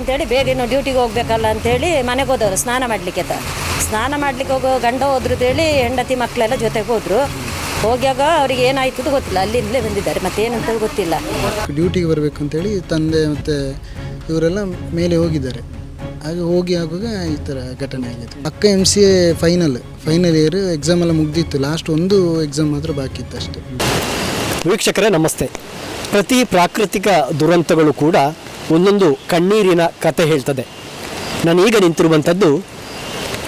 ಅಂತೇಳಿ ಬೇಗ ಇನ್ನು ಡ್ಯೂಟಿಗೆ ಹೋಗ್ಬೇಕಲ್ಲ ಅಂತೇಳಿ ಮನೆಗೆ ಹೋದವರು ಸ್ನಾನ ಮಾಡಲಿಕ್ಕೆ ತ ಸ್ನಾನ ಮಾಡ್ಲಿಕ್ಕೆ ಹೋಗೋ ಗಂಡ ಹೋದ್ರು ಅಂತೇಳಿ ಹೆಂಡತಿ ಮಕ್ಕಳೆಲ್ಲ ಜೊತೆಗೆ ಹೋದರು. ಹೋಗ್ಯಾಗ ಅವ್ರಿಗೆ ಏನಾಯ್ತದ ಗೊತ್ತಿಲ್ಲ. ಅಲ್ಲಿಂದಲೇ ಬಂದಿದ್ದಾರೆ. ಮತ್ತೆ ಏನಂತ ಗೊತ್ತಿಲ್ಲ. ಡ್ಯೂಟಿಗೆ ಬರಬೇಕು ಅಂತೇಳಿ ತಂದೆ ಮತ್ತು ಇವರೆಲ್ಲ ಮೇಲೆ ಹೋಗಿದ್ದಾರೆ. ಹಾಗೆ ಹೋಗಿ ಆಗುವಾಗ ಈ ಥರ ಘಟನೆ ಆಗಿದೆ ಅಕ್ಕ M C A final final year exam ಎಲ್ಲ ಮುಗ್ದಿತ್ತು. ಲಾಸ್ಟ್ ಒಂದು ಎಕ್ಸಾಮ್ ಮಾತ್ರ ಬಾಕಿ ಇತ್ತು ಅಷ್ಟೇ. ವೀಕ್ಷಕರೇ ನಮಸ್ತೆ. ಪ್ರತಿ ಪ್ರಾಕೃತಿಕ ದುರಂತಗಳು ಕೂಡ ಒಂದೊಂದು ಕಣ್ಣೀರಿನ ಕತೆ ಹೇಳ್ತದೆ. ನಾನು ಈಗ ನಿಂತಿರುವಂಥದ್ದು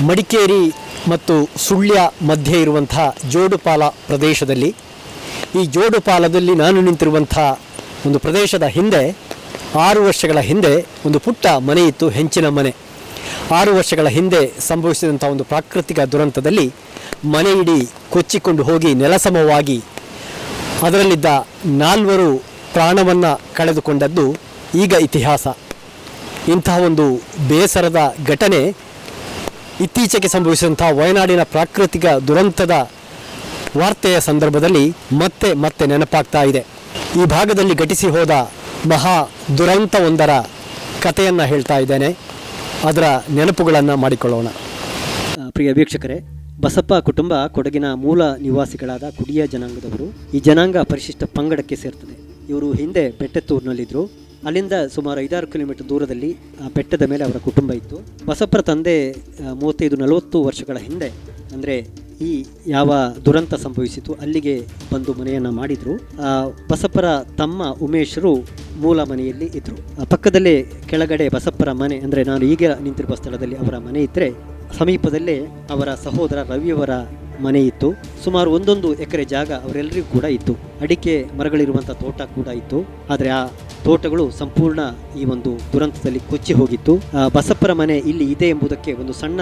ಮಡಿಕೇರಿ ಮತ್ತು ಸುಳ್ಯ ಮಧ್ಯೆ ಇರುವಂತಹ ಜೋಡುಪಾಲ ಪ್ರದೇಶದಲ್ಲಿ. ಈ ಜೋಡುಪಾಲದಲ್ಲಿ ನಾನು ನಿಂತಿರುವಂಥ ಒಂದು ಪ್ರದೇಶದ ಹಿಂದೆ, ಆರು ವರ್ಷಗಳ ಹಿಂದೆ ಒಂದು ಪುಟ್ಟ ಮನೆ ಇತ್ತು, ಹೆಂಚಿನ ಮನೆ. ಆರು ವರ್ಷಗಳ ಹಿಂದೆ ಸಂಭವಿಸಿದಂಥ ಒಂದು ಪ್ರಾಕೃತಿಕ ದುರಂತದಲ್ಲಿ ಮನೆ ಇಡೀ ಕೊಚ್ಚಿಕೊಂಡು ಹೋಗಿ ನೆಲಸಮವಾಗಿ ಅದರಲ್ಲಿದ್ದ ನಾಲ್ವರು ಪ್ರಾಣವನ್ನು ಕಳೆದುಕೊಂಡದ್ದು ಈಗ ಇತಿಹಾಸ. ಇಂತಹ ಒಂದು ಬೇಸರದ ಘಟನೆ ಇತ್ತೀಚೆಗೆ ಸಂಭವಿಸಿದಂತಹ ವಯನಾಡಿನ ಪ್ರಾಕೃತಿಕ ದುರಂತದ ವಾರ್ತೆಯ ಸಂದರ್ಭದಲ್ಲಿ ಮತ್ತೆ ಮತ್ತೆ ನೆನಪಾಗ್ತಾ ಇದೆ. ಈ ಭಾಗದಲ್ಲಿ ಘಟಿಸಿ ಹೋದ ಮಹಾ ದುರಂತವೊಂದರ ಕಥೆಯನ್ನು ಹೇಳ್ತಾ ಇದ್ದೇನೆ. ಅದರ ನೆನಪುಗಳನ್ನು ಮಾಡಿಕೊಳ್ಳೋಣ. ಪ್ರಿಯ ವೀಕ್ಷಕರೇ, ಬಸಪ್ಪ ಕುಟುಂಬ ಕೊಡಗಿನ ಮೂಲ ನಿವಾಸಿಗಳಾದ ಕುಡಿಯ ಜನಾಂಗದವರು ಈ ಜನಾಂಗ ಪರಿಶಿಷ್ಟ ಪಂಗಡಕ್ಕೆ ಸೇರ್ತದೆ. ಇವರು ಹಿಂದೆ ಬೆಟ್ಟತ್ತೂರಿನಲ್ಲಿದ್ದರು ಅಲ್ಲಿಂದ ಸುಮಾರು ಐದಾರು ಕಿಲೋಮೀಟರ್ ದೂರದಲ್ಲಿ, ಆ, ಬೆಟ್ಟದ ಮೇಲೆ ಅವರ ಕುಟುಂಬ ಇತ್ತು. ಬಸಪ್ಪರ ತಂದೆ ಮೂವತ್ತೈದು, ನಲವತ್ತು ವರ್ಷಗಳ ಹಿಂದೆ, ಅಂದರೆ ಈ ಯಾವ ದುರಂತ ಸಂಭವಿಸಿತು ಅಲ್ಲಿಗೆ ಬಂದು ಮನೆಯನ್ನು ಮಾಡಿದರು. ಬಸಪ್ಪರ ತಮ್ಮ ಉಮೇಶರು ಮೂಲ ಮನೆಯಲ್ಲಿ ಇದ್ದರು ಪಕ್ಕದಲ್ಲೇ ಕೆಳಗಡೆ ಬಸಪ್ಪರ ಮನೆ, ಅಂದರೆ ನಾನು ಈಗ ನಿಂತಿರುವ ಸ್ಥಳದಲ್ಲಿ ಅವರ ಮನೆ ಇದ್ದರೆ ಸಮೀಪದಲ್ಲೇ ಅವರ ಸಹೋದರ ರವಿಯವರ ಮನೆ ಇತ್ತು. ಸುಮಾರು ಒಂದೊಂದು ಎಕರೆ ಜಾಗ ಅವರೆಲ್ಲರಿಗೂ ಕೂಡ ಇತ್ತು. ಅಡಿಕೆ ಮರಗಳಿರುವಂಥ ತೋಟ ಕೂಡ ಇತ್ತು. ಆದರೆ ಆ ತೋಟಗಳು ಸಂಪೂರ್ಣ ಈ ಒಂದು ದುರಂತದಲ್ಲಿ ಕೊಚ್ಚಿ ಹೋಗಿತ್ತು. ಬಸಪ್ಪರ ಮನೆ ಇಲ್ಲಿ ಇದೆ ಎಂಬುದಕ್ಕೆ ಒಂದು ಸಣ್ಣ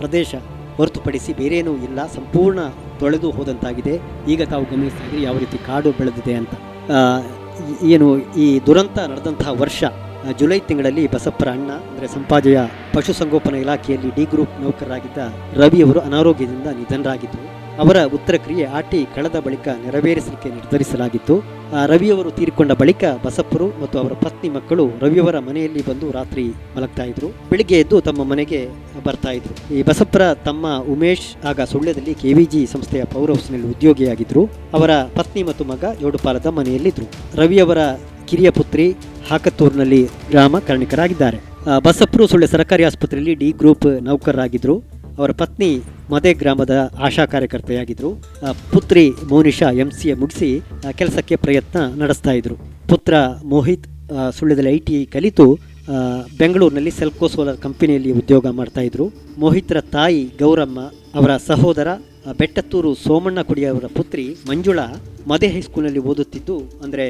ಪ್ರದೇಶ ಹೊರತುಪಡಿಸಿ ಬೇರೇನೂ ಇಲ್ಲ. ಸಂಪೂರ್ಣ ತೊಳೆದು ಹೋದಂತಾಗಿದೆ. ಈಗ ತಾವು ಗಮನಿಸ್ತಾ ಯಾವ ರೀತಿ ಕಾಡು ಬೆಳೆದಿದೆ ಅಂತ. ಏನು ಈ ದುರಂತ ನಡೆದಂತಹ ವರ್ಷ ಜುಲೈ ತಿಂಗಳಲ್ಲಿ ಬಸಪ್ಪರ ಅಣ್ಣ, ಅಂದರೆ ಸಂಪಾಜೆಯ ಪಶುಸಂಗೋಪನಾ ಇಲಾಖೆಯಲ್ಲಿ ಡಿ ಗ್ರೂಪ್ ನೌಕರರಾಗಿದ್ದ ರವಿಯವರು ಅನಾರೋಗ್ಯದಿಂದ ನಿಧನರಾಗಿದ್ದರು ಅವರ ಉತ್ತರ ಕ್ರಿಯೆ ಆಟಿ ಕಳೆದ ಬಳಿಕ ನೆರವೇರಿಸಲಿಕ್ಕೆ ನಿರ್ಧರಿಸಲಾಗಿತ್ತು. ರವಿಯವರು ತೀರಿಕೊಂಡ ಬಳಿಕ ಬಸಪ್ಪರು ಮತ್ತು ಅವರ ಪತ್ನಿ ಮಕ್ಕಳು ರವಿಯವರ ಮನೆಯಲ್ಲಿ ಬಂದು ರಾತ್ರಿ ಮಲಗ್ತಾ ಇದ್ರು. ಬೆಳಿಗ್ಗೆ ಎದ್ದು ತಮ್ಮ ಮನೆಗೆ ಬರ್ತಾ ಇದ್ರು. ಈ ಬಸಪ್ಪರ ತಮ್ಮ ಉಮೇಶ್, ಆಗ ಸುಳ್ಯದಲ್ಲಿ ಕೆವಿಜಿ ಸಂಸ್ಥೆಯ ಪವರ್ ಹೌಸ್ನಲ್ಲಿ ಉದ್ಯೋಗಿಯಾಗಿದ್ರು. ಅವರ ಪತ್ನಿ ಮತ್ತು ಮಗ ಯೋಡುಪಾಲದ ಮನೆಯಲ್ಲಿದ್ರು. ರವಿಯವರ ಕಿರಿಯ ಪುತ್ರಿ ಹಾಕತ್ತೂರಿನಲ್ಲಿ ಗ್ರಾಮ ಕರ್ಣಿಕರಾಗಿದ್ದಾರೆ. ಬಸಪ್ಪರು ಸುಳ್ಯ ಸರ್ಕಾರಿ ಆಸ್ಪತ್ರೆಯಲ್ಲಿ ಡಿ ಗ್ರೂಪ್ ನೌಕರರಾಗಿದ್ದರು ಅವರ ಪತ್ನಿ ಮದೆ ಗ್ರಾಮದ ಆಶಾ ಕಾರ್ಯಕರ್ತೆಯಾಗಿದ್ದರು ಪುತ್ರಿ ಮೋನಿಶಾ ಎಂ ಸಿ ಎ ಮುಗಿಸಿ ಕೆಲಸಕ್ಕೆ ಪ್ರಯತ್ನ ನಡೆಸ್ತಾ ಇದ್ರು. ಪುತ್ರ ಮೋಹಿತ್ ಸುಳ್ಯದಲ್ಲಿ ಐ ಟಿ ಕಲಿತು ಬೆಂಗಳೂರಿನಲ್ಲಿ ಸೆಲ್ಕೋ ಸೋಲಾರ್ ಕಂಪನಿಯಲ್ಲಿ ಉದ್ಯೋಗ ಮಾಡ್ತಾ ಇದ್ರು. ಮೋಹಿತ್ರ ತಾಯಿ ಗೌರಮ್ಮ ಅವರ ಸಹೋದರ ಬೆಟ್ಟತ್ತೂರು ಸೋಮಣ್ಣ ಕುಡಿಯವರ ಪುತ್ರಿ ಮಂಜುಳಾ ಮದೆ ಹೈಸ್ಕೂಲ್ನಲ್ಲಿ ಓದುತ್ತಿದ್ದು, ಅಂದರೆ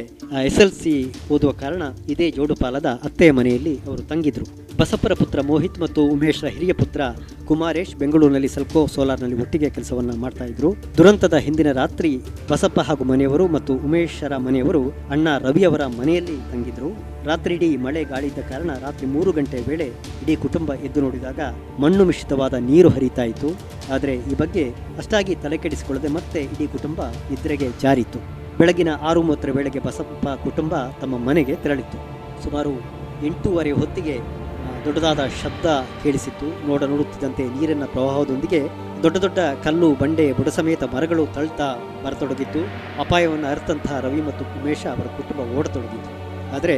ಎಸ್ ಎಲ್ ಸಿ ಓದುವ ಕಾರಣ ಇದೇ ಜೋಡುಪಾಲದ ಅತ್ತೆಯ ಮನೆಯಲ್ಲಿ ಅವರು ತಂಗಿದ್ರು. ಬಸಪ್ಪರ ಪುತ್ರ ಮೋಹಿತ್ ಮತ್ತು ಉಮೇಶ್ರ ಹಿರಿಯ ಪುತ್ರ ಕುಮಾರೇಶ್ ಬೆಂಗಳೂರಿನಲ್ಲಿ ಸಲ್ಕೋ ಸೋಲಾರ್ನಲ್ಲಿ ಒಟ್ಟಿಗೆ ಕೆಲಸವನ್ನು ಮಾಡ್ತಾ ಇದ್ರು. ದುರಂತದ ಹಿಂದಿನ ರಾತ್ರಿ ಬಸಪ್ಪ ಹಾಗೂ ಮನೆಯವರು ಮತ್ತು ಉಮೇಶರ ಮನೆಯವರು ಅಣ್ಣ ರವಿಯವರ ಮನೆಯಲ್ಲಿ ತಂಗಿದ್ರು. ರಾತ್ರಿ ಇಡೀ ಮಳೆ ಗಾಳಿ ಇದ್ದ ಕಾರಣ ರಾತ್ರಿ ಮೂರು ಗಂಟೆ ವೇಳೆ ಇಡೀ ಕುಟುಂಬ ಎದ್ದು ನೋಡಿದಾಗ ಮಣ್ಣು ಮಿಶ್ರಿತವಾದ ನೀರು ಹರಿತಾ ಇತ್ತು. ಆದರೆ ಈ ಬಗ್ಗೆ ಅಷ್ಟಾಗಿ ತಲೆಕೆಡಿಸಿಕೊಳ್ಳದೆ ಮತ್ತೆ ಇಡೀ ಕುಟುಂಬ ನಿದ್ರೆಗೆ ಜಾರಿತ್ತು. ಬೆಳಗಿನ ಆರು ಮೂವತ್ತರ ವೇಳೆಗೆ ಬಸಪ್ಪ ಕುಟುಂಬ ತಮ್ಮ ಮನೆಗೆ ತೆರಳಿತ್ತು. ಸುಮಾರು ಎಂಟೂವರೆ ಹೊತ್ತಿಗೆ ದೊಡ್ಡದಾದ ಶಬ್ದ ಕೇಳಿಸಿತ್ತು. ನೋಡ ನೋಡುತ್ತಿದ್ದಂತೆ ನೀರಿನ ಪ್ರವಾಹದೊಂದಿಗೆ ದೊಡ್ಡ ದೊಡ್ಡ ಕಲ್ಲು ಬಂಡೆ ಬುಡ ಸಮೇತ ಮರಗಳು ತಳ್ತಾ ಬರತೊಡಗಿತ್ತು ಅಪಾಯವನ್ನು ಅರ್ಥಂತಹ ರವಿ ಮತ್ತು ಉಮೇಶ ಅವರ ಕುಟುಂಬ ಓಡತೊಡಗಿತು ಆದರೆ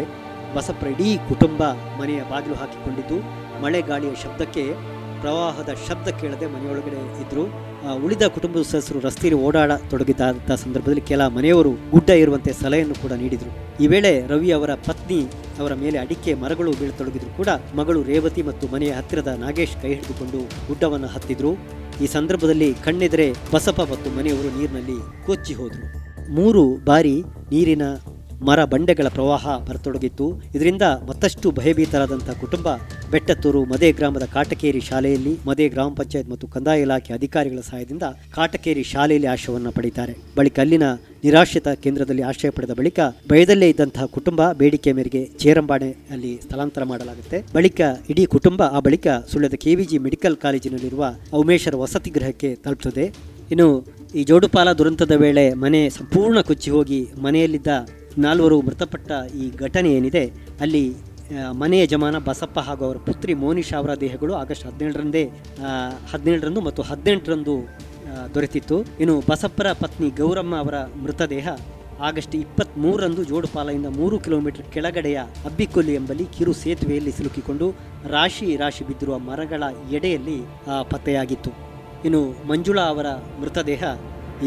ಬಸಪ್ಪರ ಇಡೀ ಕುಟುಂಬ ಮನೆಯ ಬಾಗಿಲು ಹಾಕಿಕೊಂಡಿದ್ದು ಮಳೆ ಗಾಳಿಯ ಶಬ್ದಕ್ಕೆ ಪ್ರವಾಹದ ಶಬ್ದ ಕೇಳದೆ ಮನೆಯೊಳಗಡೆ ಇದ್ರು. ಆ, ಉಳಿದ ಕುಟುಂಬದ ಸದಸ್ಯರು ರಸ್ತೆಯಲ್ಲಿ ಓಡಾಡತೊಡಗಿದ್ದಂಥ ಸಂದರ್ಭದಲ್ಲಿ ಕೆಲ ಮನೆಯವರು ಗುಡ್ಡ ಇರುವಂತೆ ಸಲಹೆಯನ್ನು ಕೂಡ ನೀಡಿದರು. ಈ ವೇಳೆ ರವಿ ಅವರ ಪತ್ನಿ ಅವರ ಮೇಲೆ ಅಡಿಕೆ, ಮರಗಳು ಬೀಳತೊಡಗಿದ್ರು ಕೂಡ ಮಗಳು ರೇವತಿ ಮತ್ತು ಮನೆಯ ಹತ್ತಿರದ ನಾಗೇಶ್ ಕೈ ಹಿಡಿದುಕೊಂಡು ಗುಡ್ಡವನ್ನು ಹತ್ತಿದ್ರು. ಈ ಸಂದರ್ಭದಲ್ಲಿ ಕಣ್ಣೆದರೆ ಬಸಪ್ಪ ಮತ್ತು ಮನೆಯವರು ನೀರಿನಲ್ಲಿ ಕೊಚ್ಚಿ ಹೋದರು ಮೂರು ಬಾರಿ ನೀರಿನ ಮರ ಬಂಡೆಗಳ ಪ್ರವಾಹ ಬರತೊಡಗಿತ್ತು. ಇದರಿಂದ ಮತ್ತಷ್ಟು ಭಯಭೀತರಾದಂಥ ಕುಟುಂಬ ಬೆಟ್ಟತ್ತೂರು ಮದೆ ಗ್ರಾಮದ ಕಾಟಕೇರಿ ಶಾಲೆಯಲ್ಲಿ ಮದೆ ಗ್ರಾಮ ಪಂಚಾಯತ್ ಮತ್ತು ಕಂದಾಯ ಇಲಾಖೆ ಅಧಿಕಾರಿಗಳ ಸಹಾಯದಿಂದ ಕಾಟಕೇರಿ ಶಾಲೆಯಲ್ಲಿ ಆಶ್ರಯವನ್ನು ಪಡೆಯುತ್ತಾರೆ. ಬಳಿಕ ಅಲ್ಲಿನ ನಿರಾಶ್ರಿತ ಕೇಂದ್ರದಲ್ಲಿ ಆಶ್ರಯ ಪಡೆದ ಬಳಿಕ ಭಯದಲ್ಲೇ ಇದ್ದಂತಹ ಕುಟುಂಬ ಬೇಡಿಕೆ ಮೇರೆಗೆ ಚೇರಂಬಾಣೆ ಅಲ್ಲಿ ಸ್ಥಳಾಂತರ ಮಾಡಲಾಗುತ್ತೆ. ಬಳಿಕ ಇಡೀ ಕುಟುಂಬ ಆ ಬಳಿಕ ಸುಳ್ಯದ ಕೆವಿಜಿ ಮೆಡಿಕಲ್ ಕಾಲೇಜಿನಲ್ಲಿರುವ ಉಮೇಶರ ವಸತಿ ಗೃಹಕ್ಕೆ ತಲುಪುತ್ತದೆ ಇನ್ನು ಈ ಜೋಡುಪಾಲ ದುರಂತದ ವೇಳೆ ಮನೆ ಸಂಪೂರ್ಣ ಕೊಚ್ಚಿ ಹೋಗಿ ಮನೆಯಲ್ಲಿದ್ದ ನಾಲ್ವರು ಮೃತಪಟ್ಟ ಈ ಘಟನೆ ಏನಿದೆ, ಅಲ್ಲಿ ಮನೆ ಯಜಮಾನ ಬಸಪ್ಪ ಹಾಗೂ ಅವರ ಪುತ್ರಿ ಮೋನಿಶಾ ಅವರ ದೇಹಗಳು ಆಗಸ್ಟ್ ಹದಿನೇಳರಂದೇ ಹದಿನೇಳರಂದು ಮತ್ತು ಹದಿನೆಂಟರಂದು ದೊರೆತಿತ್ತು. ಇನ್ನು ಬಸಪ್ಪರ ಪತ್ನಿ ಗೌರಮ್ಮ ಅವರ ಮೃತದೇಹ ಆಗಸ್ಟ್ ಇಪ್ಪತ್ತ್ಮೂರರಂದು ಜೋಡುಪಾಲದಿಂದ ಮೂರು ಕಿಲೋಮೀಟರ್ ಕೆಳಗಡೆಯ ಅಬ್ಬಿಕೊಲ್ಲಿ ಎಂಬಲ್ಲಿ ಕಿರು ಸೇತುವೆಯಲ್ಲಿ ಸಿಲುಕಿಕೊಂಡು ರಾಶಿ ರಾಶಿ ಬಿದ್ದಿರುವ ಮರಗಳ ಎಡೆಯಲ್ಲಿ ಪತ್ತೆಯಾಗಿತ್ತು. ಇನ್ನು ಮಂಜುಳಾ ಅವರ ಮೃತದೇಹ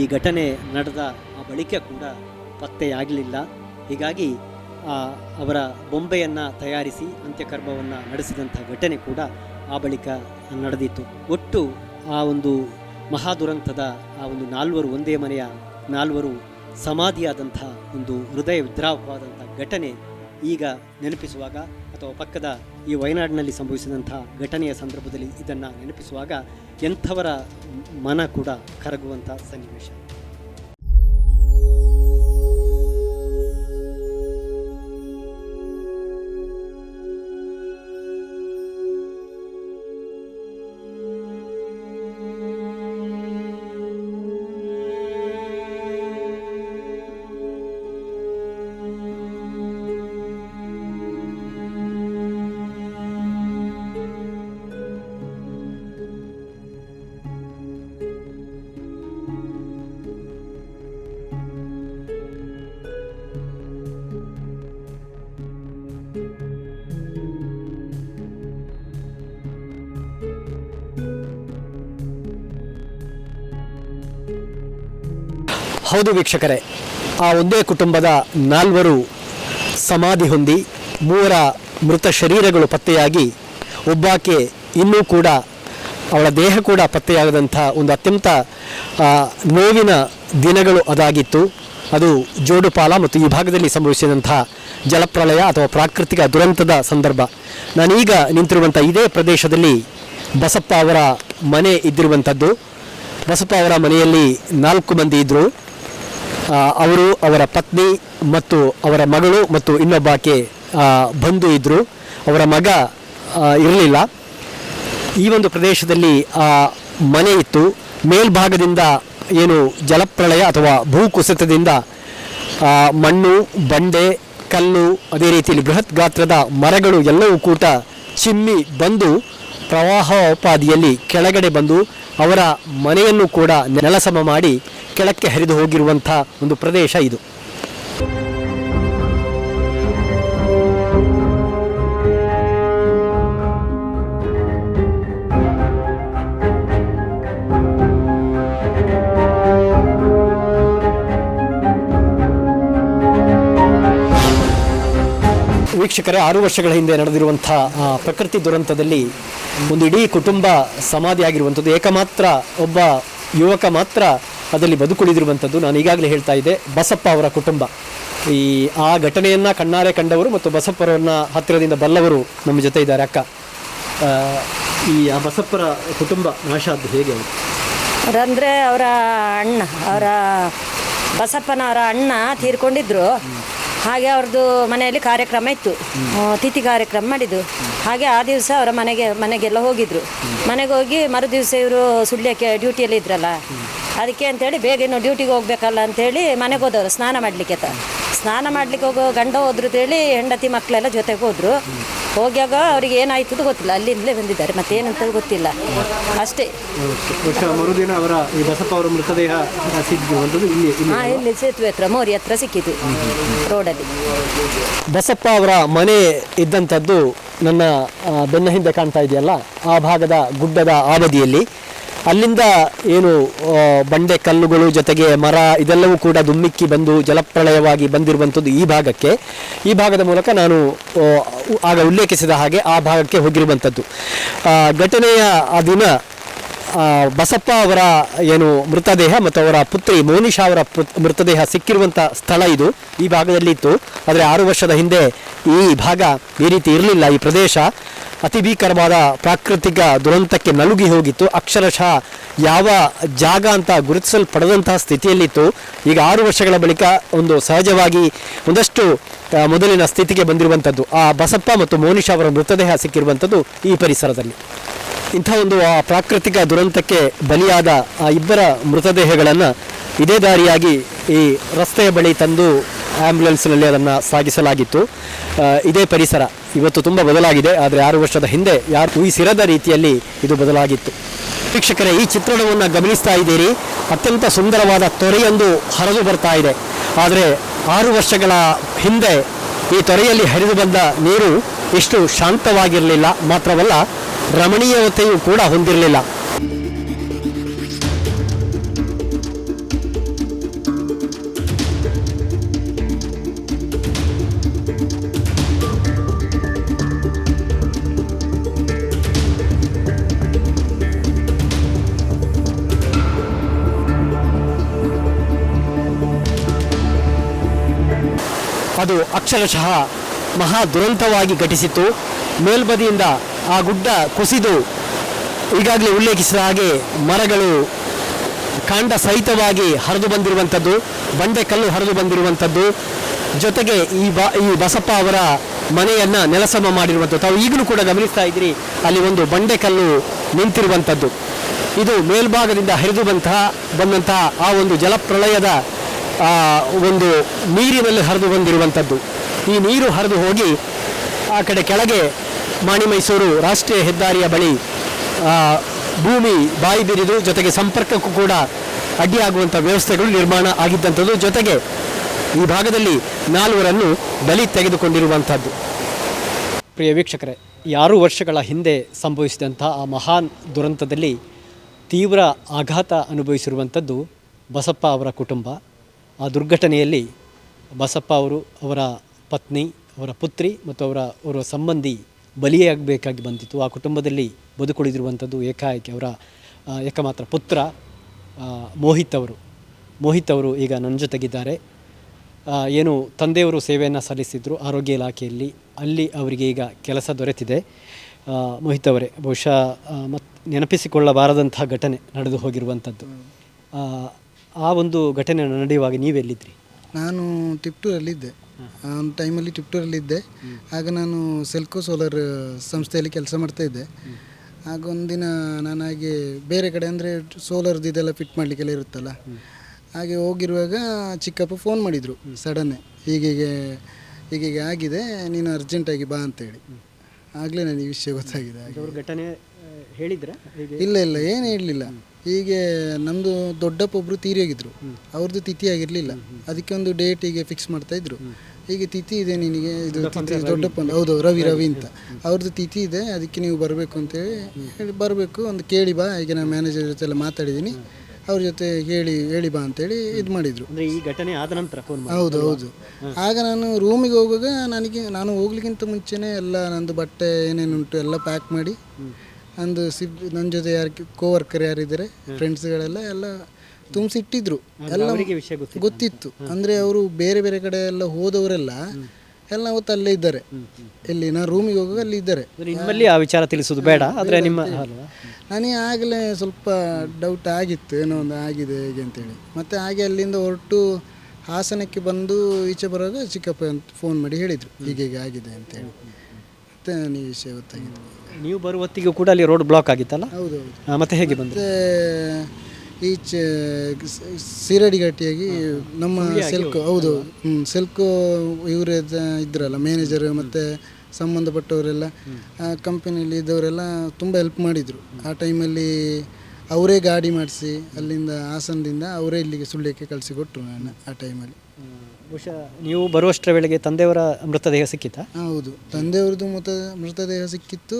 ಈ ಘಟನೆ ನಡೆದ ಆ ಬಳಿಕ ಕೂಡ ಪತ್ತೆಯಾಗಲಿಲ್ಲ ಹೀಗಾಗಿ ಅವರ ಬೊಂಬೆಯನ್ನು ತಯಾರಿಸಿ ಅಂತ್ಯಕರ್ಮವನ್ನು ನಡೆಸಿದಂಥ ಘಟನೆ ಕೂಡ ಆ ಬಳಿಕ ನಡೆದಿತ್ತು. ಒಟ್ಟು ಆ ಒಂದು ಮಹಾದುರಂತದ ಆ ಒಂದು ನಾಲ್ವರು ಒಂದೇ ಮನೆಯ ನಾಲ್ವರು ಸಮಾಧಿಯಾದಂಥ ಒಂದು ಹೃದಯ ವಿದ್ರಾವವಾದಂಥ ಘಟನೆ ಈಗ ನೆನಪಿಸುವಾಗ ಅಥವಾ ಪಕ್ಕದ ಈ ವಯನಾಡಿನಲ್ಲಿ ಸಂಭವಿಸಿದಂಥ ಘಟನೆಯ ಸಂದರ್ಭದಲ್ಲಿ ಇದನ್ನು ನೆನಪಿಸುವಾಗ ಎಂಥವರ ಮನ ಕೂಡ ಕರಗುವಂಥ ಸನ್ನಿವೇಶ. ಹೌದು ವೀಕ್ಷಕರೇ, ಆ ಒಂದೇ ಕುಟುಂಬದ ನಾಲ್ವರು ಸಮಾಧಿ ಹೊಂದಿ ಮೂವರ ಮೃತ ಶರೀರಗಳು ಪತ್ತೆಯಾಗಿ ಒಬ್ಬಾಕೆ ಇನ್ನೂ ಕೂಡ ಅವಳ ದೇಹ ಕೂಡ ಪತ್ತೆಯಾಗದಂಥ ಒಂದು ಅತ್ಯಂತ ನೋವಿನ ದಿನಗಳು ಅದಾಗಿತ್ತು. ಅದು ಜೋಡುಪಾಲ ಮತ್ತು ಈ ಭಾಗದಲ್ಲಿ ಸಂಭವಿಸಿದಂಥ ಜಲಪ್ರಳಯ ಅಥವಾ ಪ್ರಾಕೃತಿಕ ದುರಂತದ ಸಂದರ್ಭ. ನಾನೀಗ ನಿಂತಿರುವಂಥ ಇದೇ ಪ್ರದೇಶದಲ್ಲಿ ಬಸಪ್ಪ ಅವರ ಮನೆ ಇದ್ದಿರುವಂಥದ್ದು. ಬಸಪ್ಪ ಅವರ ಮನೆಯಲ್ಲಿ ನಾಲ್ಕು ಮಂದಿ ಇದ್ದರು ಅವರು ಅವರ ಪತ್ನಿ ಮತ್ತು ಅವರ ಮಗಳು ಮತ್ತು ಇನ್ನೊಬ್ಬಾಕೆ ಬಂದು ಇದ್ದರು ಅವರ ಮಗ ಇರಲಿಲ್ಲ. ಈ ಒಂದು ಪ್ರದೇಶದಲ್ಲಿ, ಆ, ಮನೆ ಇತ್ತು. ಮೇಲ್ಭಾಗದಿಂದ ಏನು ಜಲಪ್ರಳಯ ಅಥವಾ ಭೂಕುಸಿತದಿಂದ ಮಣ್ಣು, ಬಂಡೆ, ಕಲ್ಲು, ಅದೇ ರೀತಿಯಲ್ಲಿ ಬೃಹತ್ ಗಾತ್ರದ ಮರಗಳು ಎಲ್ಲವೂ ಕೂಟ ಚಿಮ್ಮಿ ಬಂದು ಪ್ರವಾಹೋಪಾದಿಯಲ್ಲಿ ಕೆಳಗಡೆ ಬಂದು ಅವರ ಮನೆಯನ್ನು ಕೂಡ ನೆಲಸಮ ಮಾಡಿ ಕೆಳಕ್ಕೆ ಹರಿದು ಹೋಗಿರುವಂಥ ಒಂದು ಪ್ರದೇಶ ಇದು. ವೀಕ್ಷಕರೇ ಆರು ವರ್ಷಗಳ ಹಿಂದೆ ನಡೆದಿರುವಂಥ ಪ್ರಕೃತಿ ದುರಂತದಲ್ಲಿ ಒಂದು ಇಡೀ ಕುಟುಂಬ ಸಮಾಧಿಯಾಗಿರುವಂಥದ್ದು ಏಕಮಾತ್ರ ಒಬ್ಬ ಯುವಕ ಮಾತ್ರ ಅದರಲ್ಲಿ ಬದುಕುಳಿದಿರುವಂಥದ್ದು ನಾನು ಈಗಾಗಲೇ ಹೇಳ್ತಾ ಇದ್ದೆ ಬಸಪ್ಪ ಅವರ ಕುಟುಂಬ. ಈ ಆ ಘಟನೆಯನ್ನು ಕಣ್ಣಾರೆ ಕಂಡವರು ಮತ್ತು ಬಸಪ್ಪರನ್ನ ಹತ್ತಿರದಿಂದ ಬಲ್ಲವರು ನಮ್ಮ ಜೊತೆ ಇದ್ದಾರೆ ಅಕ್ಕ. ಈ ಆ ಬಸಪ್ಪರ ಕುಟುಂಬ ನಾಶ ಅದು ಹೇಗೆ ಅವರು ಅವರಂದರೆ ಅವರ ಅಣ್ಣ ಅವರ ಬಸಪ್ಪನವರ ಅಣ್ಣ ತೀರ್ಕೊಂಡಿದ್ರು. ಹಾಗೆ ಅವ್ರದ್ದು ಮನೆಯಲ್ಲಿ ಕಾರ್ಯಕ್ರಮ ಇತ್ತು. ಅತಿಥಿ ತಿಥಿ ಕಾರ್ಯಕ್ರಮ ಮಾಡಿದ್ದು. ಹಾಗೆ ಆ ದಿವಸ ಅವರ ಮನೆಗೆ ಮನೆಗೆಲ್ಲ ಹೋಗಿದ್ರು. ಮನೆಗೆ ಹೋಗಿ ಮರು ದಿವಸ ಇವರು ಸುಳ್ಯಕ್ಕೆ ಡ್ಯೂಟಿಯಲ್ಲಿ ಇದ್ರಲ್ಲ. ಅದಕ್ಕೆ ಅಂತೇಳಿ ಬೇಗ ಇನ್ನು ಡ್ಯೂಟಿಗೆ ಹೋಗ್ಬೇಕಲ್ಲ ಅಂತೇಳಿ ಮನೆಗೆ ಹೋದವರು ಸ್ನಾನ ಮಾಡಲಿಕ್ಕೆ ತ ಸ್ನಾನ ಮಾಡ್ಲಿಕ್ಕೆ ಹೋಗೋ ಗಂಡ ಹೋದ್ರು ಅಂತೇಳಿ ಹೆಂಡತಿ ಮಕ್ಕಳೆಲ್ಲ ಜೊತೆಗೆ ಹೋದ್ರು. ಹೋಗ್ಯಾಗ ಅವ್ರಿಗೆ ಏನಾಯ್ತದ ಗೊತ್ತಿಲ್ಲ. ಅಲ್ಲಿಂದಲೇ ಬಂದಿದ್ದಾರೆ. ಮತ್ತೆ ಏನಂತ ಗೊತ್ತಿಲ್ಲ. ಅಷ್ಟೇ. ಮರುದಿನ ಅವರ ಈ ಬಸಪ್ಪ ಅವರ ಮೃತದೇಹ ಸಿದ್ಧಿರುವಂಥದ್ದು ಇಲ್ಲಿ ಇಲ್ಲಿ ಹಾಂ ಇಲ್ಲಿ ಸೇತುವೆ ಹತ್ರ ಮೋರಿ ಹತ್ರ ಸಿಕ್ಕಿತು ರೋಡಲ್ಲಿ. ಬಸಪ್ಪ ಅವರ ಮನೆ ಇದ್ದಂಥದ್ದು ನನ್ನ ಬೆನ್ನ ಹಿಂದೆ ಕಾಣ್ತಾ ಇದೆಯಲ್ಲ? ಆ ಭಾಗದ ಗುಡ್ಡದ ಆಬದಿಯಲ್ಲಿ ಅಲ್ಲಿಂದ ಏನು ಬಂಡೆ ಕಲ್ಲುಗಳು ಜೊತೆಗೆ ಮರ ಇದೆಲ್ಲವೂ ಕೂಡ ದುಮ್ಮಿಕ್ಕಿ ಬಂದು ಜಲಪ್ರಳಯವಾಗಿ ಬಂದಿರುವಂಥದ್ದು ಈ ಭಾಗಕ್ಕೆ. ಈ ಭಾಗದ ಮೂಲಕ ನಾನು ಆಗ ಉಲ್ಲೇಖಿಸಿದ ಹಾಗೆ ಆ ಭಾಗಕ್ಕೆ ಹೋಗಿರುವಂಥದ್ದು. ಘಟನೆಯ ಆ ದಿನ ಬಸಪ್ಪ ಅವರ ಏನು ಮೃತದೇಹ ಮತ್ತು ಅವರ ಪುತ್ರಿ ಮೋನಿಶಾ ಅವರ ಮೃತದೇಹ ಸಿಕ್ಕಿರುವಂಥ ಸ್ಥಳ ಇದು. ಈ ಭಾಗದಲ್ಲಿ ಇತ್ತು ಆದರೆ ಆರು ವರ್ಷದ ಹಿಂದೆ ಈ ಭಾಗ ಈ ರೀತಿ ಇರಲಿಲ್ಲ. ಈ ಪ್ರದೇಶ ಅತಿ ಭೀಕರವಾದ ಪ್ರಾಕೃತಿಕ ದುರಂತಕ್ಕೆ ನಲುಗಿ ಹೋಗಿತ್ತು. ಅಕ್ಷರಶಃ ಯಾವ ಜಾಗ ಅಂತ ಗುರುತಿಸಲ್ಪಡದಂತಹ ಸ್ಥಿತಿಯಲ್ಲಿತ್ತು. ಈಗ ಆರು ವರ್ಷಗಳ ಬಳಿಕ ಒಂದು ಸಹಜವಾಗಿ ಒಂದಷ್ಟು ಮೊದಲಿನ ಸ್ಥಿತಿಗೆ ಬಂದಿರುವಂಥದ್ದು. ಆ ಬಸಪ್ಪ ಮತ್ತು ಮೋನಿಶಾ ಅವರ ಮೃತದೇಹ ಸಿಕ್ಕಿರುವಂಥದ್ದು ಈ ಪರಿಸರದಲ್ಲಿ. ಇಂಥ ಒಂದು, ಆ, ಪ್ರಾಕೃತಿಕ ದುರಂತಕ್ಕೆ ಬಲಿಯಾದ, ಆ, ಇಬ್ಬರ ಮೃತದೇಹಗಳನ್ನು ಇದೇ ದಾರಿಯಾಗಿ ಈ ರಸ್ತೆಯ ಬಳಿ ತಂದು ಆ್ಯಂಬುಲೆನ್ಸ್ನಲ್ಲಿ ಅದನ್ನು ಸಾಗಿಸಲಾಗಿತ್ತು. ಇದೇ ಪರಿಸರ ಇವತ್ತು ತುಂಬ ಬದಲಾಗಿದೆ. ಆದರೆ ಆರು ವರ್ಷದ ಹಿಂದೆ ಯಾರು ಊಹಿಸಿರದ ರೀತಿಯಲ್ಲಿ ಇದು ಬದಲಾಗಿತ್ತು. ವೀಕ್ಷಕರೇ, ಈ ಚಿತ್ರಣವನ್ನು ಗಮನಿಸ್ತಾ ಇದ್ದೀರಿ. ಅತ್ಯಂತ ಸುಂದರವಾದ ತೊರೆಯೊಂದು ಹರಿದು ಬರ್ತಾ ಇದೆ. ಆದರೆ ಆರು ವರ್ಷಗಳ ಹಿಂದೆ ಈ ತೊರೆಯಲ್ಲಿ ಹರಿದು ಬಂದ ನೀರು ಇಷ್ಟು ಶಾಂತವಾಗಿರಲಿಲ್ಲ. ಮಾತ್ರವಲ್ಲ ರಮಣೀಯತೆಯೂ ಕೂಡ ಹೊಂದಿರಲಿಲ್ಲ. ಅದು ಅಕ್ಷರಶಃ ಮಹಾ ದುರಂತವಾಗಿ ಘಟಿಸಿತು ಮೇಲ್ಬದಿಯಿಂದ ಆ ಗುಡ್ಡ ಕುಸಿದು ಈಗಾಗಲೇ ಉಲ್ಲೇಖಿಸಿದ ಹಾಗೆ ಮರಗಳು ಕಾಂಡ ಸಹಿತವಾಗಿ ಹರಿದು ಬಂದಿರುವಂಥದ್ದು ಬಂಡೆಕಲ್ಲು ಹರಿದು ಬಂದಿರುವಂಥದ್ದು. ಜೊತೆಗೆ ಈ ಬ, ಈ ಬಸಪ್ಪ ಅವರ ಮನೆಯನ್ನು ನೆಲಸಮ ಮಾಡಿರುವಂಥದ್ದು. ತಾವು ಈಗಲೂ ಕೂಡ ಗಮನಿಸ್ತಾ ಇದ್ದೀರಿ, ಅಲ್ಲಿ ಒಂದು ಬಂಡೆಕಲ್ಲು ನಿಂತಿರುವಂಥದ್ದು. ಇದು ಮೇಲ್ಭಾಗದಿಂದ ಹರಿದು ಬಂತಹ, ಬಂದಂತಹ ಆ ಒಂದು ಜಲಪ್ರಳಯದ ಒಂದು ನೀರಿನಲ್ಲಿ ಹರಿದು ಬಂದಿರುವಂಥದ್ದು. ಈ ನೀರು ಹರಿದು ಹೋಗಿ ಆ ಕಡೆ ಕೆಳಗೆ ಮಾಣಿ ಮೈಸೂರು ರಾಷ್ಟ್ರೀಯ ಹೆದ್ದಾರಿಯ ಬಳಿ ಭೂಮಿ ಬಾಯಿ ಬಿರಿದು ಜೊತೆಗೆ ಸಂಪರ್ಕಕ್ಕೂ ಕೂಡ ಅಡ್ಡಿಯಾಗುವಂಥ ವ್ಯವಸ್ಥೆಗಳು ನಿರ್ಮಾಣ ಆಗಿದ್ದಂಥದ್ದು. ಜೊತೆಗೆ ಈ ಭಾಗದಲ್ಲಿ ನಾಲ್ವರನ್ನು ಬಲಿ ತೆಗೆದುಕೊಂಡಿರುವಂಥದ್ದು. ಪ್ರಿಯ ವೀಕ್ಷಕರೇ, ಯಾರು ವರ್ಷಗಳ ಹಿಂದೆ ಸಂಭವಿಸಿದಂಥ ಆ ಮಹಾನ್ ದುರಂತದಲ್ಲಿ ತೀವ್ರ ಆಘಾತ ಅನುಭವಿಸಿರುವಂಥದ್ದು ಬಸಪ್ಪ ಅವರ ಕುಟುಂಬ. ಆ ದುರ್ಘಟನೆಯಲ್ಲಿ ಬಸಪ್ಪ ಅವರು ಅವರ ಪತ್ನಿ, ಅವರ ಪುತ್ರಿ ಮತ್ತು ಅವರ ಅವರ ಸಂಬಂಧಿ ಬಲಿಯಾಗಬೇಕಾಗಿ ಬಂದಿತ್ತು. ಆ ಕುಟುಂಬದಲ್ಲಿ ಬದುಕುಳಿದಿರುವಂಥದ್ದು ಏಕಾಏಕಿ ಅವರ ಏಕಮಾತ್ರ ಪುತ್ರ ಮೋಹಿತ್ ಅವರು. ಮೋಹಿತ್ ಅವರು ಈಗ ನನ್ನ ಜೊತೆಗಿದ್ದಾರೆ. ಏನು ತಂದೆಯವರು ಸೇವೆಯನ್ನು ಸಲ್ಲಿಸಿದ್ರು ಆರೋಗ್ಯ ಇಲಾಖೆಯಲ್ಲಿ. ಅಲ್ಲಿ ಅವರಿಗೆ ಈಗ ಕೆಲಸ ದೊರೆತಿದೆ. ಮೋಹಿತ್ ಅವರೇ ಬಹುಶಃ ಮತ್ತು ನೆನಪಿಸಿಕೊಳ್ಳಬಾರದಂತಹ ಘಟನೆ ನಡೆದು ಹೋಗಿರುವಂಥದ್ದು. ಆ, ಒಂದು ಘಟನೆ ನಡೆಯುವಾಗ ನೀವೆಲ್ಲಿದ್ದಿರಿ ನಾನು ತಿಪ್ಟೂರಲ್ಲಿದ್ದೆ. ಒಂದು ಟೈಮಲ್ಲಿ ಟಿಪ್ಟೂರಲ್ಲಿದ್ದೆ ಆಗ ನಾನು ಸೆಲ್ಕೋ ಸೋಲಾರ್ ಸಂಸ್ಥೆಯಲ್ಲಿ ಕೆಲಸ ಮಾಡ್ತಾ ಇದ್ದೆ. ಆಗ ಒಂದಿನ ನಾನು ಹಾಗೆ ಬೇರೆ ಕಡೆ ಅಂದರೆ ಸೋಲಾರ್ದು ಇದೆಲ್ಲ ಫಿಟ್ ಮಾಡಲಿಕ್ಕೆಲ್ಲ ಇರುತ್ತಲ್ಲ. ಹಾಗೆ ಹೋಗಿರುವಾಗ ಚಿಕ್ಕಪ್ಪ ಫೋನ್ ಮಾಡಿದರು ಸಡನ್ನೇ ಹೀಗೀಗೆ ಹೀಗೀಗೆ ಆಗಿದೆ ನೀನು ಅರ್ಜೆಂಟಾಗಿ ಬಾ ಅಂತೇಳಿ ಆಗಲೇ ನನಗೆ ಈ ವಿಷಯ ಗೊತ್ತಾಗಿದೆ ಹಾಗೆ. ಘಟನೆ ಹೇಳಿದ್ರೆ? ಇಲ್ಲ ಇಲ್ಲ ಏನು ಹೇಳಲಿಲ್ಲ. ಹೀಗೆ ನಮ್ಮದು ದೊಡ್ಡಪ್ಪ ಒಬ್ಬರು ತೀರಿ ಹೋಗಿದ್ರು ಅವ್ರದ್ದು ತಿಥಿ ಆಗಿರಲಿಲ್ಲ. ಅದಕ್ಕೆ ಒಂದು ಡೇಟ್ ಹೀಗೆ ಫಿಕ್ಸ್ ಮಾಡ್ತಾ ಇದ್ರು. ಹೀಗೆ ತಿಥಿ ಇದೆ ನಿನಗೆ ಇದು ತಿಥಿ ದೊಡ್ಡಪ್ಪ ಹೌದು ರವಿ ರವಿ ಅಂತ. ಅವ್ರದ್ದು ತಿಥಿ ಇದೆ ಅದಕ್ಕೆ ನೀವು ಬರಬೇಕು ಅಂತೇಳಿ ಹೇಳಿ ಬರಬೇಕು. ಒಂದು ಕೇಳಿ ಬಾ ಈಗ ನಾನು ಮ್ಯಾನೇಜರ್ ಜೊತೆ ಎಲ್ಲ ಮಾತಾಡಿದ್ದೀನಿ ಅವ್ರ ಜೊತೆ ಹೇಳಿ ಹೇಳಿ ಬಾ ಅಂತೇಳಿ ಇದು ಮಾಡಿದರು. ಅಂದರೆ ಈ ಘಟನೆ ಆದ ನಂತರ ಹೌದು ಹೌದು. ಆಗ ನಾನು ರೂಮಿಗೆ ಹೋಗುವಾಗ ನನಗೆ ನಾನು ಹೋಗ್ಲಿಕ್ಕಿಂತ ಮುಂಚೆನೇ ಎಲ್ಲ ನಂದು ಬಟ್ಟೆ ಏನೇನುಂಟು ಎಲ್ಲ ಪ್ಯಾಕ್ ಮಾಡಿ. ನಂದು ಸಿಬ್ ನನ್ನ ಜೊತೆ ಯಾರು ಕೋವರ್ಕರ್ ಯಾರಿದ್ದಾರೆ ಫ್ರೆಂಡ್ಸ್ಗಳೆಲ್ಲ ಎಲ್ಲ ತುಂಬಿಸಿಟ್ಟಿದ್ರು. ಎಲ್ಲ ವಿಷಯ ಗೊತ್ತಿತ್ತು. ಅಂದರೆ ಅವರು ಬೇರೆ ಬೇರೆ ಕಡೆ ಎಲ್ಲ ಹೋದವರೆಲ್ಲ ಎಲ್ಲ ಅವತ್ತು ಅಲ್ಲೇ ಇದ್ದಾರೆ. ಎಲ್ಲಿ ನಾನು ರೂಮಿಗೆ ಹೋಗುವಾಗ ಅಲ್ಲಿ ಇದ್ದಾರೆ. ನಿಮ್ಮಲ್ಲಿ ಆ ವಿಚಾರ ತಿಳಿಸೋದು ಬೇಡ ಆದರೆ ನಿಮ್ಮ ನನಗೆ ಆಗಲೇ ಸ್ವಲ್ಪ ಡೌಟ್ ಆಗಿತ್ತು ಏನೋ ಒಂದು ಆಗಿದೆ ಹೇಗೆ ಅಂತೇಳಿ ಮತ್ತು ಹಾಗೆ ಅಲ್ಲಿಂದ ಹೊರಟು ಹಾಸನಕ್ಕೆ ಬಂದು ಈಚೆ ಬರೋದು ಚಿಕ್ಕಪ್ಪ ಅಂತ ಫೋನ್ ಮಾಡಿ ಹೇಳಿದರು ಹೀಗೆ ಹೀಗೆ ಆಗಿದೆ ಅಂತೇಳಿ ಮತ್ತೆ ನನಗೆ ವಿಷಯ ಗೊತ್ತಾಗಿತ್ತು ನೀವು ಬರುವ ಹೊತ್ತಿಗೂ ಕೂಡ ಅಲ್ಲಿ ರೋಡ್ ಬ್ಲಾಕ್ ಆಗಿತ್ತಲ್ಲ? ಹೌದು ಹೌದು. ಆ, ಮತ್ತೆ ಹೇಗೆ ಬಂದ್ರಿ? ಈ ಈಚೆ ಸೀರಡಿ ಘಾಟಿಯಾಗಿ ನಮ್ಮ ಸೆಲ್ಕ್ ಹೌದು ಹ್ಞೂ ಸೆಲ್ಕು ಇವರೇ ಇದ್ರಲ್ಲ ಮ್ಯಾನೇಜರ್ ಮತ್ತು ಸಂಬಂಧಪಟ್ಟವರೆಲ್ಲ ಕಂಪನಿಯಲ್ಲಿ ಇದ್ದವರೆಲ್ಲ ತುಂಬ ಹೆಲ್ಪ್ ಮಾಡಿದರು. ಆ ಟೈಮಲ್ಲಿ ಅವರೇ ಗಾಡಿ ಮಾಡಿಸಿ ಅಲ್ಲಿಂದ ಹಾಸನದಿಂದ ಅವರೇ ಇಲ್ಲಿಗೆ ಸುಳ್ಯಕ್ಕೆ ಕಳಿಸಿಕೊಟ್ರು ನಾನು ಆ ಟೈಮಲ್ಲಿ ಬಹುಶಃ ನೀವು ಬರುವಷ್ಟರ ವೇಳೆಗೆ ತಂದೆಯವರ ಮೃತದೇಹ ಸಿಕ್ಕಿತಾ ಹೌದು. ತಂದೆಯವ್ರದ್ದು ಮೃತ ಮೃತದೇಹ ಸಿಕ್ಕಿತ್ತು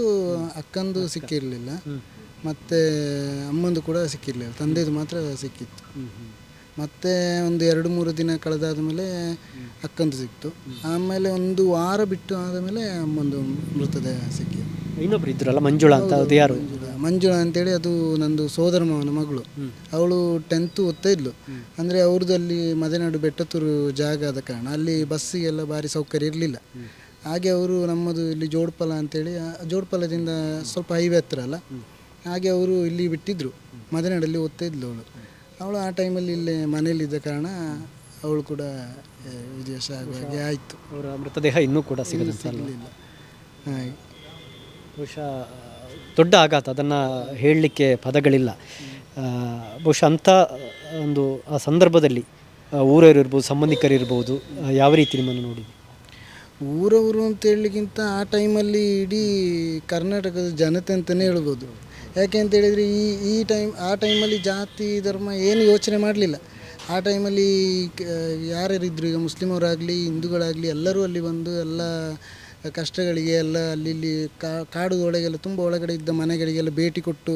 ಅಕ್ಕಂದು ಸಿಕ್ಕಿರಲಿಲ್ಲ. ಮತ್ತು ಅಮ್ಮಂದು ಕೂಡ ಸಿಕ್ಕಿರಲಿಲ್ಲ. ತಂದೆದು ಮಾತ್ರ ಸಿಕ್ಕಿತ್ತು. ಮತ್ತೆ ಒಂದು ಎರಡು ಮೂರು ದಿನ ಕಳೆದಾದ ಮೇಲೆ ಅಕ್ಕಂದು ಸಿಕ್ತು ಆಮೇಲೆ ಒಂದು ವಾರ ಬಿಟ್ಟು ಆದಮೇಲೆ ಅಮ್ಮಂದು ಮೃತದೇಹ ಸಿಕ್ಕಿತ್ತು. ಇನ್ನೊಬ್ರು ಇದ್ರಲ್ಲ ಮಂಜುಳಾ ಅಂತ ಅದು ಯಾರು? ಮಂಜುಳಾ. ಅಂತೇಳಿ ಅದು ನಂದು ಸೋದರ ಮಾವನ ಮಗಳು ಅವಳು ಟೆಂತ್ ಓದ್ತಾ ಇದ್ಲು. ಅಂದರೆ ಅವ್ರದ್ದು ಅಲ್ಲಿ ಮದೆನಾಡು ಬೆಟ್ಟತೂರು ಜಾಗ ಆದ ಕಾರಣ ಅಲ್ಲಿ ಬಸ್ಸಿಗೆಲ್ಲ ಭಾರಿ ಸೌಕರ್ಯ ಇರಲಿಲ್ಲ. ಹಾಗೆ ಅವರು ನಮ್ಮದು ಇಲ್ಲಿ ಜೋಡ್ಪಲ ಅಂತೇಳಿ ಆ ಜೋಡ್ಪಲದಿಂದ ಸ್ವಲ್ಪ ಹೈವೇ ಹತ್ರ ಅಲ್ಲ? ಹಾಗೆ ಅವರು ಇಲ್ಲಿ ಬಿಟ್ಟಿದ್ರು. ಮದೆನಾಡಲ್ಲಿ ಓದ್ತಾ ಇದ್ಲು ಅವಳು. ಅವಳು ಆ ಟೈಮಲ್ಲಿ ಇಲ್ಲೇ ಮನೇಲಿದ್ದ ಕಾರಣ ಅವಳು ಕೂಡ ವಿದೇಶ ಆಗುವ ಹಾಗೆ ಆಯಿತು. ಅವರ ಮೃತದೇಹ ಇನ್ನೂ ಕೂಡ ಸಿಗಲಿಲ್ಲ. ಹಾಗೆ. ಬಹುಶಃ ದೊಡ್ಡ ಆಘಾತ, ಅದನ್ನು ಹೇಳಲಿಕ್ಕೆ ಪದಗಳಿಲ್ಲ. ಬಹುಶಃ ಅಂಥ ಒಂದು, ಆ ಸಂದರ್ಭದಲ್ಲಿ ಊರವರು ಇರ್ಬೋದು, ಸಂಬಂಧಿಕರು ಇರ್ಬೋದು ಯಾವ ರೀತಿ ನಿಮ್ಮನ್ನು ನೋಡಿ ಊರವರು ಅಂತ ಹೇಳಲಿಕ್ಕಿಂತ ಆ ಟೈಮಲ್ಲಿ ಇಡೀ ಕರ್ನಾಟಕದ ಜನತೆ ಅಂತಲೇ ಹೇಳ್ಬೋದು. ಯಾಕೆ ಅಂತ ಹೇಳಿದರೆ, ಈ ಈ ಟೈಮ್, ಆ ಟೈಮಲ್ಲಿ ಜಾತಿ, ಧರ್ಮ ಏನು ಯೋಚನೆ ಮಾಡಲಿಲ್ಲ. ಆ ಟೈಮಲ್ಲಿ ಯಾರ್ಯಾರಿದ್ರು, ಈಗ ಮುಸ್ಲಿಮವರಾಗಲಿ, ಹಿಂದೂಗಳಾಗಲಿ, ಎಲ್ಲರೂ ಅಲ್ಲಿ ಬಂದು ಎಲ್ಲ ಕಷ್ಟಗಳಿಗೆ ಎಲ್ಲ ಅಲ್ಲಿ ಇಲ್ಲಿ ಕಾ- ಕಾಡು ಒಳಗೆಲ್ಲ ತುಂಬ ಒಳಗಡೆ ಇದ್ದ ಮನೆಗಳಿಗೆಲ್ಲ ಭೇಟಿ ಕೊಟ್ಟು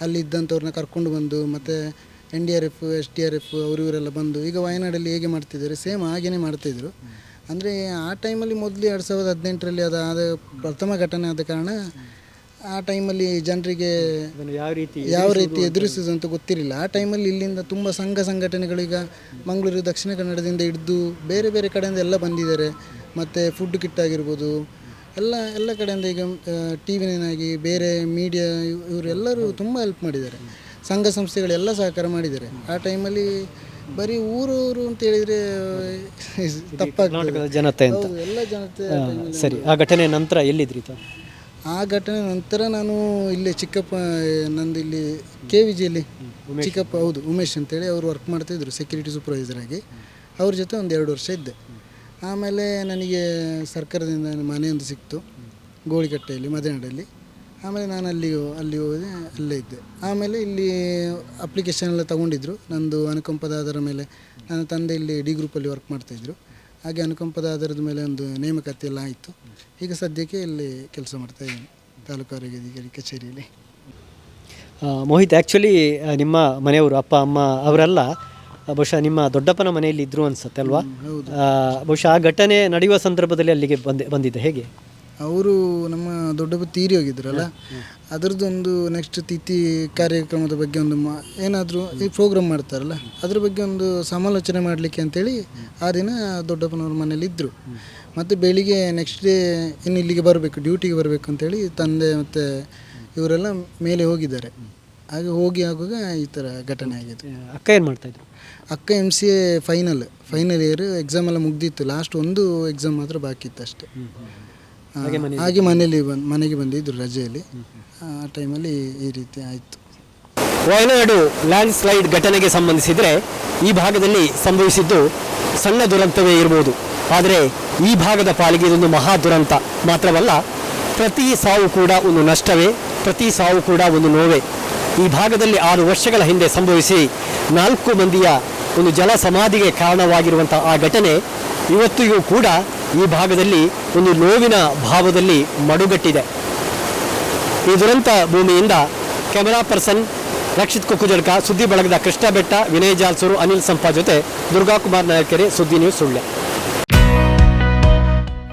ಅಲ್ಲಿ ಇದ್ದಂಥವ್ರನ್ನ ಕರ್ಕೊಂಡು ಬಂದು ಮತ್ತು N D R F, S D R F ಅವರು ಇವರೆಲ್ಲ ಬಂದು ಈಗ ವಯನಾಡಲ್ಲಿ ಹೇಗೆ ಮಾಡ್ತಿದ್ದಾರೆ? ಸೇಮ್ ಹಾಗೇನೆ ಮಾಡ್ತಿದ್ರು ಅಂದರೆ ಆ ಟೈಮಲ್ಲಿ ಮೊದಲು ಎರಡು ಸಾವಿರದ ಹದಿನೆಂಟರಲ್ಲಿ ಅದು, ಆದ ಪ್ರಥಮ ಘಟನೆ ಆದ ಕಾರಣ ಆ ಟೈಮಲ್ಲಿ ಜನರಿಗೆ ಯಾವ ರೀತಿ ಯಾವ ರೀತಿ ಎದುರಿಸೋದು ಅಂತ ಗೊತ್ತಿರಲಿಲ್ಲ. ಆ ಟೈಮಲ್ಲಿ ಇಲ್ಲಿಂದ ತುಂಬ ಸಂಘ ಸಂಘಟನೆಗಳು ಈಗ ಮಂಗಳೂರು ದಕ್ಷಿಣ ಕನ್ನಡದಿಂದ ಹಿಡಿದು ಬೇರೆ ಬೇರೆ ಕಡೆಯಿಂದ ಎಲ್ಲ ಬಂದಿದ್ದಾರೆ. ಮತ್ತು ಫುಡ್ ಕಿಟ್ ಆಗಿರ್ಬೋದು ಎಲ್ಲ ಎಲ್ಲ ಕಡೆಯಿಂದ ಈಗ ಟಿ ವಿ ಆಗಿ ಬೇರೆ ಮೀಡಿಯಾ ಇವರೆಲ್ಲರೂ ತುಂಬ ಹೆಲ್ಪ್ ಮಾಡಿದ್ದಾರೆ. ಸಂಘ ಸಂಸ್ಥೆಗಳೆಲ್ಲ ಸಹಕಾರ ಮಾಡಿದ್ದಾರೆ. ಆ ಟೈಮಲ್ಲಿ ಬರೀ ಊರೂರು ಅಂತ ಹೇಳಿದರೆ ತಪ್ಪಾಗ್ತದೆ. ಜನತೆ ಅಂತ. ಎಲ್ಲ ಜನತೆ ಸರಿ ಆ ಘಟನೆ ನಂತರ ಎಲ್ಲಿದ್ರಿ ಆ ಘಟನೆ ನಂತರ ನಾನು ಇಲ್ಲಿ ಚಿಕ್ಕಪ್ಪ ನಂದು ಇಲ್ಲಿ ಕೆ ವಿ ಜಿಯಲ್ಲಿ ಚಿಕ್ಕಪ್ಪ ಹೌದು ಉಮೇಶ್ ಅಂತೇಳಿ ಅವರು ವರ್ಕ್ ಮಾಡ್ತಾಯಿದ್ರು ಸೆಕ್ಯೂರಿಟಿ ಸೂಪರ್ವೈಸರ್ ಆಗಿ. ಅವ್ರ ಜೊತೆ ಒಂದು ಎರಡು ವರ್ಷ ಇದ್ದೆ. ಆಮೇಲೆ ನನಗೆ ಸರ್ಕಾರದಿಂದ ಮನೆಯೊಂದು ಸಿಕ್ತು ಗೋಳಿಕಟ್ಟೆಯಲ್ಲಿ ಮದೆನಾಡಲ್ಲಿ. ಆಮೇಲೆ ನಾನು ಅಲ್ಲಿ ಅಲ್ಲಿ ಹೋದೆ ಅಲ್ಲೇ ಇದ್ದೆ. ಆಮೇಲೆ ಇಲ್ಲಿ ಅಪ್ಲಿಕೇಶನ್ ಎಲ್ಲ ತೊಗೊಂಡಿದ್ರು. ನಂದು ಅನುಕಂಪದ ಆಧಾರ ಮೇಲೆ ನನ್ನ ತಂದೆ ಇಲ್ಲಿ ಡಿ ಗ್ರೂಪಲ್ಲಿ ವರ್ಕ್ ಮಾಡ್ತಾಯಿದ್ರು ಹಾಗೆ ಅನುಕಂಪದ ಆಧಾರದ ಮೇಲೆ ಒಂದು ನೇಮಕಾತಿ ಎಲ್ಲ ಆಯಿತು. ಈಗ ಸದ್ಯಕ್ಕೆ ಇಲ್ಲಿ ಕೆಲಸ ಮಾಡ್ತಾ ಇದ್ದೀನಿ ತಾಲೂಕು ಆರೋಗ್ಯಾಧಿಕಾರಿ ಕಚೇರಿಯಲ್ಲಿ. ಮೋಹಿತ್ ಆ್ಯಕ್ಚುಲಿ ನಿಮ್ಮ ಮನೆಯವರು ಅಪ್ಪ ಅಮ್ಮ ಅವರೆಲ್ಲ ಬಹುಶಃ ನಿಮ್ಮ ದೊಡ್ಡಪ್ಪನ ಮನೆಯಲ್ಲಿ ಇದ್ರು ಅನ್ಸುತ್ತೆ ಅಲ್ವಾ? ಬಹುಶಃ ಆ ಘಟನೆ ನಡೆಯುವ ಸಂದರ್ಭದಲ್ಲಿ ಅಲ್ಲಿಗೆ ಬಂದೆ ಬಂದಿದೆ ಹೇಗೆ? ಅವರು ನಮ್ಮ ದೊಡ್ಡಪ್ಪ ತೀರಿ ಹೋಗಿದ್ರಲ್ಲ ಅದರದ್ದೊಂದು ನೆಕ್ಸ್ಟ್ ತಿಥಿ ಕಾರ್ಯಕ್ರಮದ ಬಗ್ಗೆ ಒಂದು ಮಾ ಏನಾದರೂ ಈ ಪ್ರೋಗ್ರಾಮ್ ಮಾಡ್ತಾರಲ್ಲ ಅದ್ರ ಬಗ್ಗೆ ಒಂದು ಸಮಾಲೋಚನೆ ಮಾಡಲಿಕ್ಕೆ ಅಂತೇಳಿ ಆ ದಿನ ದೊಡ್ಡಪ್ಪನವ್ರ ಮನೇಲಿದ್ದರು ಮತ್ತು ಬೆಳಿಗ್ಗೆ ನೆಕ್ಸ್ಟ್ ಡೇ ಇನ್ನು ಇಲ್ಲಿಗೆ ಬರಬೇಕು ಡ್ಯೂಟಿಗೆ ಬರಬೇಕು ಅಂತೇಳಿ ತಂದೆ ಮತ್ತು ಇವರೆಲ್ಲ ಮೇಲೆ ಹೋಗಿದ್ದಾರೆ. ಹಾಗೆ ಹೋಗಿ ಆಗುವಾಗ ಈ ಥರ ಘಟನೆ ಆಗಿದೆ. ಅಕ್ಕ ಏನು ಮಾಡ್ತಾಯಿದ್ರು ಅಕ್ಕ M C A final final year exam ಎಲ್ಲ ಮುಗ್ದಿತ್ತು ಲಾಸ್ಟ್ ಒಂದು ಎಕ್ಸಾಮ್ ಮಾತ್ರ ಬಾಕಿ ಇತ್ತು ಅಷ್ಟೇ ಹಾಗೆ ಮನೆಯಲ್ಲಿ ಬಂದು ಮನೆಗೆ ಬಂದಿದ್ರು ರಜೆಯಲ್ಲಿ. ಆ ಟೈಮಲ್ಲಿ ಈ ರೀತಿ ಆಯಿತು. ವಯನಾಡು ಲ್ಯಾಂಡ್ ಸ್ಲೈಡ್ ಘಟನೆಗೆ ಸಂಬಂಧಿಸಿದರೆ ಈ ಭಾಗದಲ್ಲಿ ಸಂಭವಿಸಿದ್ದು ಸಣ್ಣ ದುರಂತವೇ ಇರಬಹುದು ಆದರೆ ಈ ಭಾಗದ ಪಾಲಿಗೆ ಇದೊಂದು ಮಹಾ ದುರಂತ ಮಾತ್ರವಲ್ಲ ಪ್ರತಿ ಸಾವು ಕೂಡ ಒಂದು ನಷ್ಟವೇ ಪ್ರತಿ ಸಾವು ಕೂಡ ಒಂದು ನೋವೇ. ಈ ಭಾಗದಲ್ಲಿ ಆರು ವರ್ಷಗಳ ಹಿಂದೆ ಸಂಭವಿಸಿ ನಾಲ್ಕು ಮಂದಿಯ ಒಂದು ಜಲ ಸಮಾಧಿಗೆ ಕಾರಣವಾಗಿರುವಂಥ ಆ ಘಟನೆ ಇವತ್ತಿಗೂ ಕೂಡ ಈ ಭಾಗದಲ್ಲಿ ಒಂದು ನೋವಿನ ಭಾವದಲ್ಲಿ ಮಡುಗಟ್ಟಿದೆ. ಈ ದುರಂತ ಭೂಮಿಯಿಂದ ಕ್ಯಾಮೆರಾ ಪರ್ಸನ್ ರಕ್ಷಿತ್ ಕುಕ್ಕುಜಡ್ಕ ಸುದ್ದಿ ಬಳಗದ ಕೃಷ್ಣ ಬೆಟ್ಟ ವಿನಯ್ ಜಾಲ್ಸೂರು, ಅನಿಲ್ ಸಂಪಾ ಜೊತೆ Durgakumar Nayakere Suddi news Sullia